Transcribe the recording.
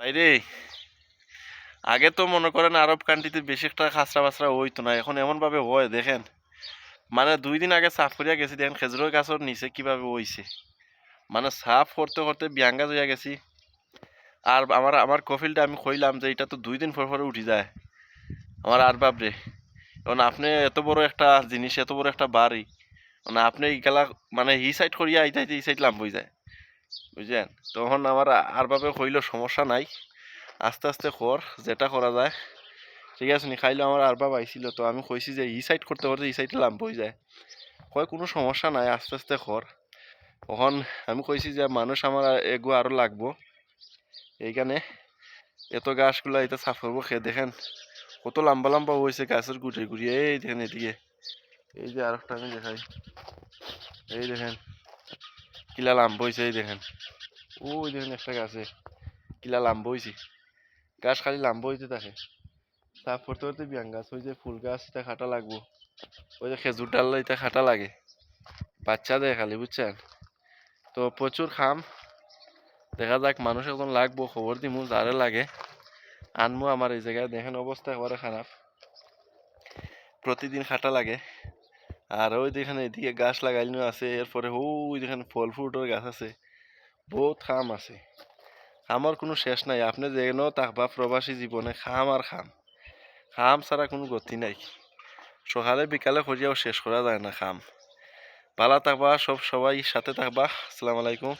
বাইরে আগে তো মনে করেন আরব কান্ট্রিতে বেশি একটা খাসরা বাসরা হইতো না, এখন এমন ভাবে হয়, দেখেন। মানে দুই দিন আগে সাফ করিয়া গেছি, দেখেন খেজুরের গাছর নিচে কীভাবে হইছে। মানে সাফ করতে করতে বিয়াঙ্গা হইয়া গেছি। আর আমার আমার কফিলটা আমি কইলাম যে এটা তো দুই দিন পর পরে উঠি যায়। আমার আর বাপরে, এখন আপনি এত বড় একটা জিনিস, এত বড় একটা বাড়ি মানে আপনি এইগুলা মানে ই সাইড করিয়া আইতে এই সাইড লাম্ব হয়ে যায়। বুঝলেন তখন আমার আর ভাবে কইল সমস্যা নাই। আস্তে আস্তে কর, যেটা করা যায়। ঠিক আছে, নি, খাইলে আমার আর বাবা আইছিল, তো আমি কইছি যে, ই সাইড করতে করতে ই সাইডে লাম্ব হয়ে যায়। কয়, কোনো সমস্যা নাই, আস্তে আস্তে কর। তখন আমি কইছি যে, মানুষ আমার এগো আরও লাগবো। এইখানে এত গাছগুলা এটা সাফ করব খেয়ে দেখেন কত লম্বা লম্বা হয়েছে গাছের গুটে গুড়িয়ে এই দেখেন এদিকে। এই যে আরেকটা আমি দেখাই। এই দেখেন। কিলা লাম্বা হয়েছে এই দেখেন। ওই দেখেন একটা গাছে। কিলা লাম্বা হয়েছে গাছ খালি লাম্বা হইতে থাকে সাফ করতে করতে বিয়াং গাছ, ওই যে ফুল গাছ এটা খাটা লাগবো। ওই যে খেজুর ডাল এটা খাটা লাগে। বাচ্চা দেয় খালি বুঝছেন তো প্রচুর খাম। দেখা যাক মানুষ এখন লাগবো খবর দিমু যারে লাগে। আনমু আমার এই জায়গায় দেখেন অবস্থা একেবারে খারাপ প্রতিদিন খাটা লাগে। আর ওই যেখানে এদিকে গাছ লাগাইনো আছে, এরপরে ওই যেখানে ফল ফ্রুটের গাছ আছে। বহুত খাম আছে। খামার কোনো শেষ নাই। আপনি যেন তাকবা প্রবাসী জীবনে খাম আর খাম। খাম ছাড়া কোনো গতি নাই। সকালে বিকালে করিয়াও শেষ করা যায় না খাম। ভালো থাকবা, সব সবাই সাথে থাকবা। আসসালামু আলাইকুম।